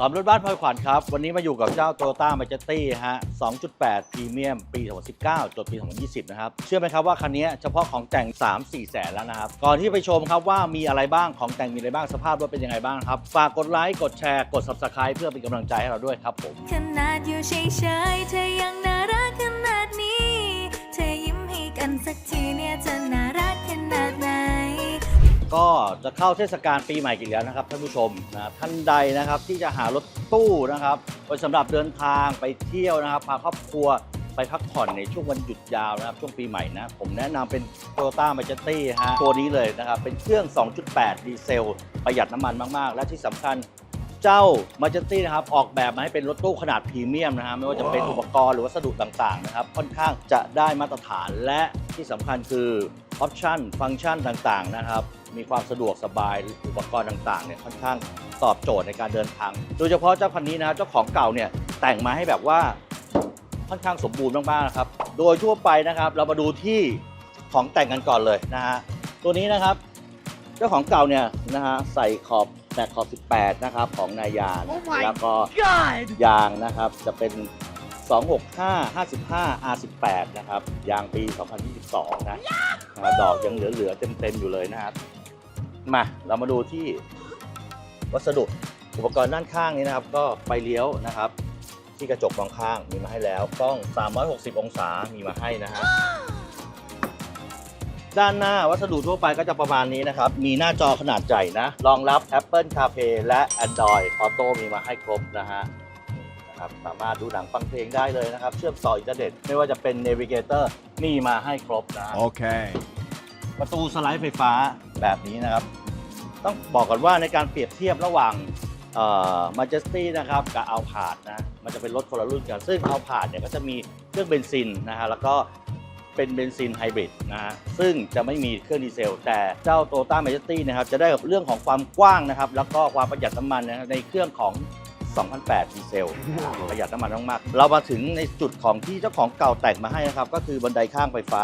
ตอบรถบ้านพลอยขวัญครับ วันนี้มาอยู่กับเจ้าโตโยต้ามาเจตี้ฮะ 2.8 พรีเมียม ปี 2019จดปี 2020 นะครับ เชื่อไหมครับว่าคันนี้เฉพาะของแต่ง 3-4 แสนแล้วนะครับ ก่อนที่ไปชมครับว่ามีอะไรบ้างของแต่งมีอะไรบ้างสภาพรถเป็นยังไงบ้างครับ ฝากกดไลค์กดแชร์กด Subscribe เพื่อเป็นกำลังใจให้เราด้วยครับผมขนาดอยู่เฉยๆเธอยังน่ารัก จะเข้าเทศกาลปีใหม่กันแล้วนะครับท่านผู้ชมนะท่านใดนะครับที่จะหารถตู้นะครับไว้สำหรับเดินทางไปเที่ยวนะครับพาครอบครัวไปพักผ่อนในช่วงวันหยุดยาวนะครับช่วงปีใหม่นะผมแนะนำเป็น Toyota Majesty ฮะตัวนี้เลยนะครับเป็นเครื่อง 2.8 ดีเซล ประหยัดน้ำมันมาก ๆ และที่สำคัญเจ้า Majesty นะครับออกแบบมาให้เป็นรถตู้ขนาดพรีเมียมนะฮะไม่ว่าจะเป็นอุปกรณ์หรือวัสดุต่างๆนะครับค่อนข้างจะได้มาตรฐานและที่สำคัญคือออปชันฟังก์ชันต่างๆนะครับ มีความสะดวกสบายอุปกรณ์ต่างๆเนี่ยค่อนข้างตอบโจทย์ในการเดินทาง โดยเฉพาะเจ้าคันนี้นะเจ้าของเก่าเนี่ยแต่งมาให้แบบว่าค่อนข้างสมบูรณ์มากๆนะครับ โดยทั่วไปนะครับ เรามาดูที่ของแต่งกันก่อนเลยนะฮะตัวนี้นะครับเจ้าของเก่าเนี่ยนะฮะใส่ขอบแม็กขอบ 18 นะครับ ของนายาน Oh my แล้วก็ God! ยางนะครับจะเป็น 265 55 R18 นะครับ ยางปี 2022 นะอ่าดอกยังเหลือ ๆ เต็ม ๆ อยู่เลยนะครับ มาเรามาดูที่วัสดุอุปกรณ์ด้านข้างนี้นะครับ ก็ไฟเลี้ยวนะครับ ที่กระจกมองข้างมีมาให้แล้วกล้อง 360 องศามีมาให้นะฮะด้านหน้าวัสดุทั่วไปก็จะประมาณนี้นะครับ มีหน้าจอขนาดใหญ่นะ รองรับ Apple CarPlay และ Android Auto มีมาให้ครบนะฮะนะครับสามารถดูหนังฟังเพลงได้เลยนะครับ เชื่อมต่ออินเทอร์เน็ต ไม่ว่าจะเป็น Navigator มีมาให้ครบนะฮะ Okay. ประตูสไลด์ไฟฟ้าแบบนี้นะครับ ต้องบอกก่อนว่าในการเปรียบเทียบระหว่างเอ่อ Majesty นะครับกับเอาผาดนะมันจะเป็นรถคนละรุ่นกัน ซึ่งเอาผาดเนี่ยก็จะมีเครื่องเบนซินนะฮะแล้วก็เป็นเบนซินไฮบริดนะฮะซึ่งจะไม่มีเครื่องดีเซล แต่เจ้า Toyota Majesty นะครับจะได้กับเรื่องของความกว้างนะครับ แล้วก็ความประหยัดน้ำมันนะในเครื่องของ 2008 ดีเซล ประหยัดน้ำมันมากๆเรามาถึงในจุดของที่เจ้าของเก่าแต่งมาให้นะครับ ก็คือบันไดข้างไฟฟ้า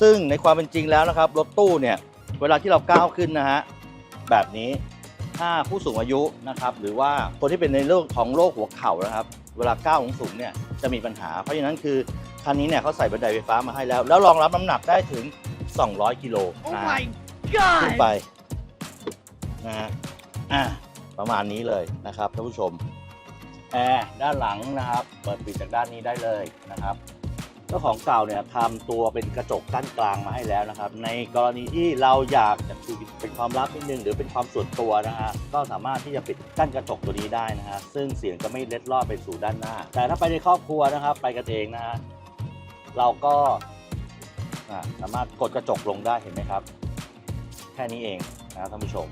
ซึ่งในความเป็นจริงแล้วนะครับ รถตู้เนี่ย เวลาที่เราก้าวขึ้นนะฮะ แบบนี้ถ้าผู้สูงอายุนะครับ หรือว่าคนที่เป็นในเรื่องของโรคหัวเข่านะครับ เวลาก้าวสูงๆเนี่ยจะมีปัญหา เพราะฉะนั้นคือคันนี้เนี่ยเขาใส่บันไดไฟฟ้ามาให้แล้ว แล้วรองรับน้ำหนักได้ถึง 200 กิโล Oh นะฮะ my ขึ้นไป God! นะฮะอะประมาณนี้เลยนะครับท่านผู้ชมแอร์ด้านหลังนะครับ เปิดปิดจากด้านนี้ได้เลยนะครับ เจ้าของเก่าเนี่ยทำตัวเป็นกระจกกั้นกลางมาให้แล้วนะครับ ในกรณีที่เราอยากจะคุยเป็นความลับนิดนึงหรือเป็นความส่วนตัวนะฮะก็สามารถที่จะปิดกั้นกระจกตัวนี้ได้นะฮะซึ่งเสียงจะไม่เล็ดลอดไปสู่ด้านหน้า แต่ถ้าไปในครอบครัวนะครับ ไปกันเองนะฮะเราก็สามารถกดกระจกลงได้เห็นไหมครับ แค่นี้เองนะครับท่านผู้ชม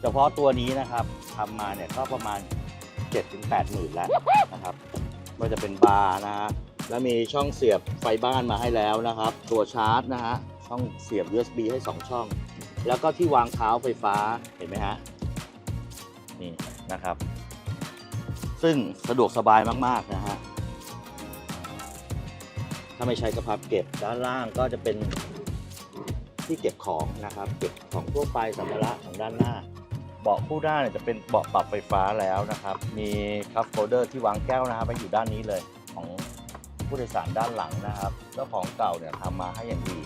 เฉพาะตัวนี้นะครับทำมาเนี่ยก็ประมาณ7-8หมื่นแล้วนะครับ ไมันจะเป็นบาร์นะฮะแล้วมีช่องเสียบไฟบ้านมาให้แล้วนะครับ ตัวชาร์จนะฮะช่องเสียบ USB ให้ 2 ช่อง แล้วก็ที่วางเท้าไฟฟ้าเห็นไหมฮะนี่นะครับ ซึ่งสะดวกสบายมากๆนะฮะถ้าไม่ใช้กระพับเก็บด้านล่างก็จะเป็นที่เก็บของนะครับ เก็บของทั่วไปสัมภาระของด้านหน้า บาะคู่หน้าเนี่ยจะเป็นเบาะปรับไฟฟ้าแล้วนะครับ มีคัพโฟลเดอร์ที่วางแก้วนะครับไปอยู่ด้านนี้เลยของผู้โดยสารด้านหลังนะครับเจ้าของเก่าเนี่ยทำมาให้อย่างดี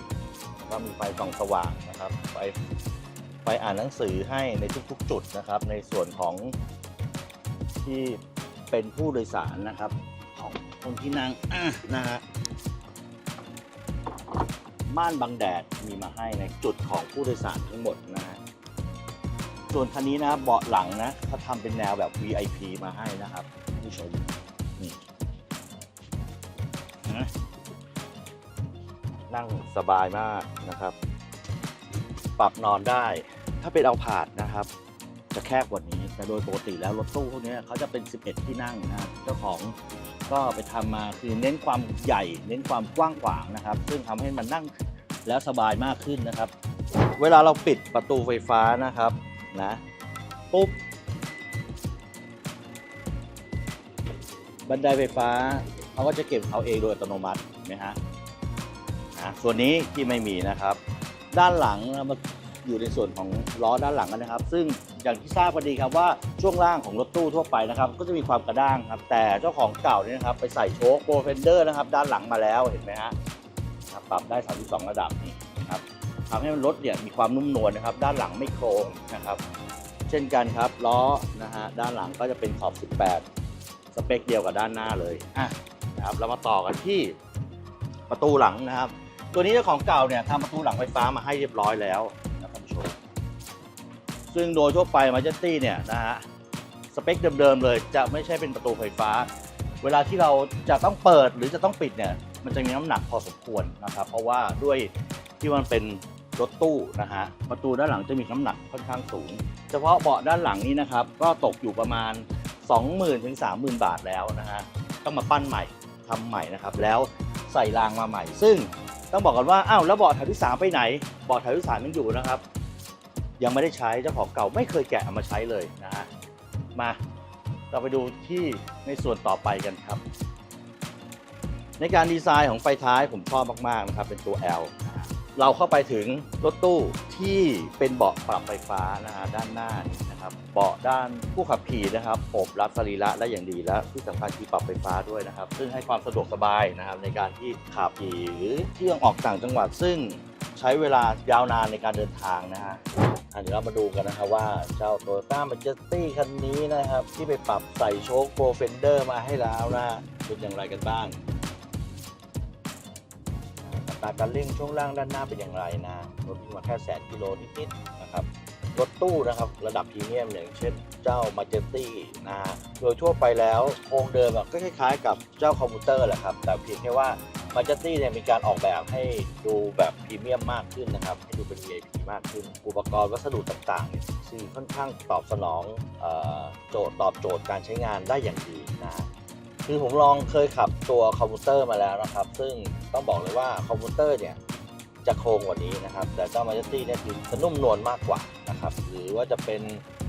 แล้วก็มีไฟส่องสว่างนะครับไฟไฟอ่านหนังสือให้ในทุกๆ จุดนะครับ ในส่วนของที่เป็นผู้โดยสารนะครับ ของคนที่นั่งะนะฮะม่านบังแดดมีมาให้ในจุดของผู้โดยสารทั้งหมดนะฮะ ส่วนคันนี้นะเบาะหลังนะเขาทำเป็นแนวแบบ VIP มาให้นะครับผู้ชมนี่นะนั่งสบายมากนะครับ ปรับนอนได้ ถ้าเป็นเอาผาดนะครับ จะแคบกว่านี้ แต่โดยปกติแล้วรถตู้พวกนี้เขาจะเป็น 11 ที่นั่งนะครับเจ้าของก็ไปทำมาคือเน้นความใหญ่ เน้นความกว้างขวางนะครับ ซึ่งทำให้มันนั่งแล้วสบายมากขึ้นนะครับ เวลาเราปิดประตูไฟฟ้านะครับ นะ ปุ๊บ บันไดไฟฟ้าเขาก็จะเก็บเขาเองโดยอัตโนมัติเห็นไหมฮะนะส่วนนี้ที่ไม่มีนะครับ ด้านหลังเรามาอยู่ในส่วนของล้อด้านหลังกันนะครับ ซึ่งอย่างที่ทราบกันดีครับว่าช่วงล่างของรถตู้ทั่วไปนะครับ ก็จะมีความกระด้างครับ แต่เจ้าของเก่าเนี่ยนะครับ ไปใส่โช๊คโปรเฟนเดอร์นะครับ ด้านหลังมาแล้วเห็นไหมฮะขับปรับได้ 32 ระดับนี่ ทำให้มันรถเนี่ยมีความนุ่มนวลนะครับ ด้านหลังไม่โครงนะครับ เช่นกันครับล้อนะฮะด้านหลังก็จะเป็นขอบ 18 สเปคเดียวกับด้านหน้าเลยอะนะครับเรามาต่อกันที่ประตูหลังนะครับ ตัวนี้เจ้าของเก่าเนี่ยทำประตูหลังไฟฟ้ามาให้เรียบร้อยแล้วนะครับท่านผู้ชมซึ่งโดยทั่วไปมาเจตตี้เนี่ยนะฮะสเปคเดิมๆเลยจะไม่ใช่เป็นประตูไฟฟ้า เวลาที่เราจะต้องเปิดหรือจะต้องปิดเนี่ยมันจะมีน้ำหนักพอสมควรนะครับ เพราะว่าด้วยที่มันเป็น รถตู้นะฮะประตูด้านหลังจะมีน้ำหนักค่อนข้างสูง เฉพาะเบาะด้านหลังนี้นะครับก็ตกอยู่ประมาณ 20,000ถึง30,000 บาทแล้วนะฮะต้องมาปั้นใหม่ทำใหม่นะครับแล้วใส่รางมาใหม่ ซึ่งต้องบอกกันว่าอ้าวแล้วเบาะแถวที่ 3 ไปไหนเบาะแถวที่3ยังอยู่นะครับ ยังไม่ได้ใช้เจ้าของเก่าไม่เคยแกะเอามาใช้เลยนะฮะมาเราไปดูที่ในส่วนต่อไปกันครับ ในการดีไซน์ของไฟท้ายผมชอบมากๆนะครับเป็นตัว L เราเข้าไปถึงรถตู้ที่เป็นเบาะปรับไฟฟ้านะฮะด้านหน้านี่นะครับเบาะด้านผู้ขับขี่นะครับโอบรับสรีระได้อย่างดีและที่สำคัญคือปรับไฟฟ้าด้วยนะครับ ซึ่งให้ความสะดวกสบายนะครับในการที่ขับขี่หรือเที่ยวออกต่างจังหวัด ซึ่งใช้เวลายาวนานในการเดินทางนะฮะอะเดี๋ยวเรามาดูกันนะครับว่าเจ้า t o y ต้ามันเจสตี้คันนี้นะครับ ที่ไปปรับใส่โชคโปรเฟนเดอร์มาให้แล้วนะเป็นอย่างไรกันบ้าง ตราการเร่งช่วงล่างด้านหน้าเป็นอย่างไรนะรถวิ่งมาแค่แสนกิโลนิดๆนะครับรถตู้นะครับระดับพรีเมียมอย่างเช่นเจ้ามาเจสตี้นะฮะโดยทั่วไปแล้วโครงเดิมก็คล้ายๆ กับเจ้าคอมพิวเตอร์แหละครับ แต่เพียงแค่ว่ามาจัตตี้เนี่ยมีการออกแบบให้ดูแบบพรีเมียมมากขึ้นนะครับ ให้ดูเป็น VIP มากขึ้น อุปกรณ์วัสดุต่างๆเนี่ยซึ่งค่อนข้างตอบสนองออโจทย์ตอบโจทย์การใช้งานได้อย่างดีนะ คือผมลองเคยขับตัวคอมพิวเตอร์มาแล้วนะครับ ซึ่งต้องบอกเลยว่าคอมพิวเตอร์เนี่ยจะโครงกว่านี้นะครับ แต่เจ้ามาจัตตี้เนี่ยคือจะนุ่มนวลมากกว่านะครับ หรือว่าจะเป็น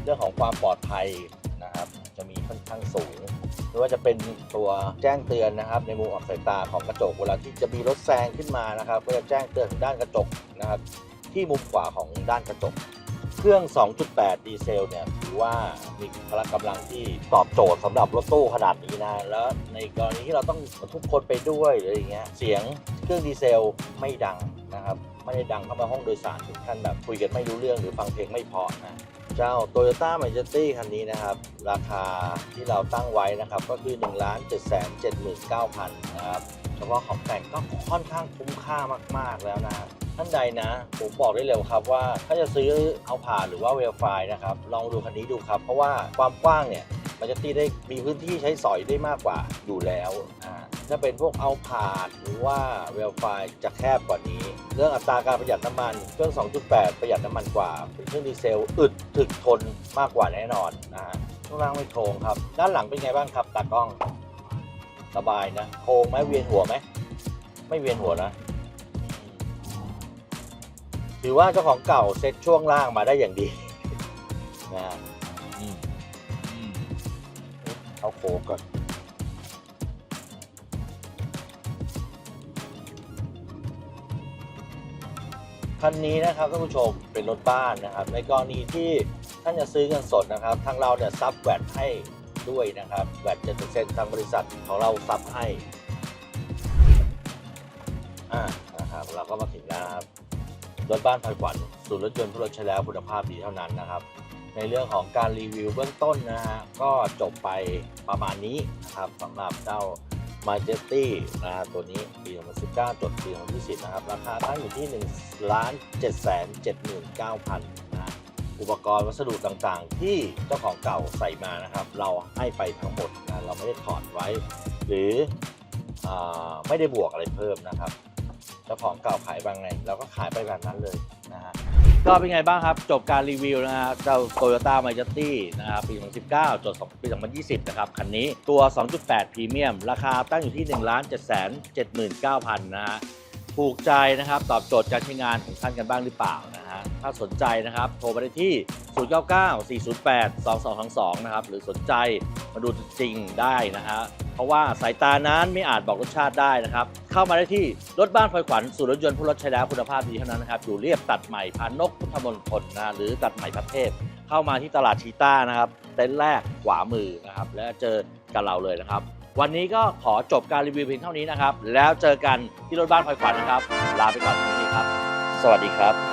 เรื่องของความปลอดภัยนะครับ จะมีค่อนข้างสูงไม่ว่าจะเป็นตัวแจ้งเตือนนะครับ ในมุมออกสายตาของกระจกเวลาที่จะมีรถแซงขึ้นมานะครับ ก็จะแจ้งเตือนด้านกระจกนะครับ ที่มุมขวาของด้านกระจก เครื่อง 2.8 ดีเซลเนี่ยถือว่ามีพละกำลังที่ตอบโจทย์สำหรับรถตู้ขนาดนี้นะ แล้วในกรณีที่เราต้องทุกคนไปด้วยหรืออย่างเงี้ยเสียงเครื่องดีเซลไม่ดังนะครับ ไม่ได้ดังเข้ามาห้องโดยสารถึงขั้นแบบคุยกันไม่รู้เรื่องหรือฟังเพลงไม่เพอนะเจ้า Toyota Majesty คันนี้นะครับ ราคาที่เราตั้งไว้นะครับ ก็คือ 1 7 7 9 0 0 0 นะครับ เฉพาะของแต่งก็ค่อนข้างคุ้มค่ามาก ๆ แล้วนะ ท่านใดนะ ผมบอกได้เลยครับว่าถ้าจะซื้อเอาผ่านหรือว่าเวลไฟนะครับลองดูคันนี้ดูครับ เพราะว่าความกว้างเนี่ยมันจะตีได้มีพื้นที่ใช้สอยได้มากกว่าอยู่แล้วอ่าถ้าเป็นพวกเอาผาดหรือว่าเวลไฟจะแคบกว่านี้ เรื่องอัตราการประหยัดน้ำมันเครื่อง 2.8 ประหยัดน้ำมันกว่า เป็นเครื่องดีเซลอึดถึกทนมากกว่าแน่นอนนะฮะช่วงล่างไม่โครงครับ ด้านหลังเป็นไงบ้างครับตากล้องสบายนะโครงไหมเวียนหัวไหมไม่เวียนหัวนะ ถือว่าเจ้าของเก่าเซ็ตช่วงล่างมาได้อย่างดีนะฮะเอาโค้งก่อนคันนี้นะครับท่านผู้ชมเป็นรถบ้านนะครับ ในกรณีที่ท่านจะซื้อเงินสดนะครับ ทางเราเนี่ยซับแวดให้ด้วยนะครับแวดเจ็ดเปอร์เซ็นต์ทางบริษัทของเราซับให้อ่านะครับ เราก็มาถึงแล้วนะครับ รถบ้านพันขวัญศูนย์รถยนต์ผู้รถใช้แล้วคุณภาพดีเท่านั้นนะครับ ในเรื่องของการรีวิวเบื้องต้นนะฮะก็จบไปประมาณนี้นะครับสำหรับเจ้า Majesty นะฮะตัวนี้ปี 2019 จดปี 2020 นะครับ ราคาตั้งอยู่ที่1ล้าน7 7 9 0 0 0นะฮะอุปกรณ์วัสดุต่างๆ ที่เจ้าของเก่าใส่มานะครับ เราให้ไปทั้งหมดนะเราไม่ได้ถอดไว้ หรืออไม่ได้บวกอะไรเพิ่มนะครับ เจ้าของเก่าขายบางไงเราก็ขายไปแบบนั้นเลยนะฮะก็เป็นไงบ้างครับ จบการรีวิวนะฮะเจ้า Toyota Majesty นะครับปี 2019จดปี 2020 นะครับ คันนี้ตัว 2.8 พรีเมียม ราคาตั้งอยู่ที่ 1 7 7 9 0 0 0 นะฮะถูกใจนะครับ ตอบโจทย์การใช้งานของท่านกันบ้างหรือเปล่านะฮะถ้าสนใจนะครับ โทรไปได้ที่ 099 408 2222 นะครับ หรือสนใจมาดูจริงได้นะฮะ เพราะว่าสายตานั้นไม่อาจบอกรสชาติได้นะครับ เข้ามาได้ที่รถบ้านพลอยขวัญสู่รถยนต์ผู้รถใช้แล้วคุณภาพดีเท่านั้นนะครับ อยู่เรียบตัดใหม่พานนกพุทธมณฑลนะหรือตัดใหม่พระเทพเข้ามาที่ตลาดชีต้านะครับเต็นท์แรกขวามือนะครับ แล้วเจอกับเราเลยนะครับ วันนี้ก็ขอจบการรีวิวเพียงเท่านี้นะครับ แล้วเจอกันที่รถบ้านคอยขวัญนะครับ ลาไปก่อนวันนี้ครับ สวัสดีครับ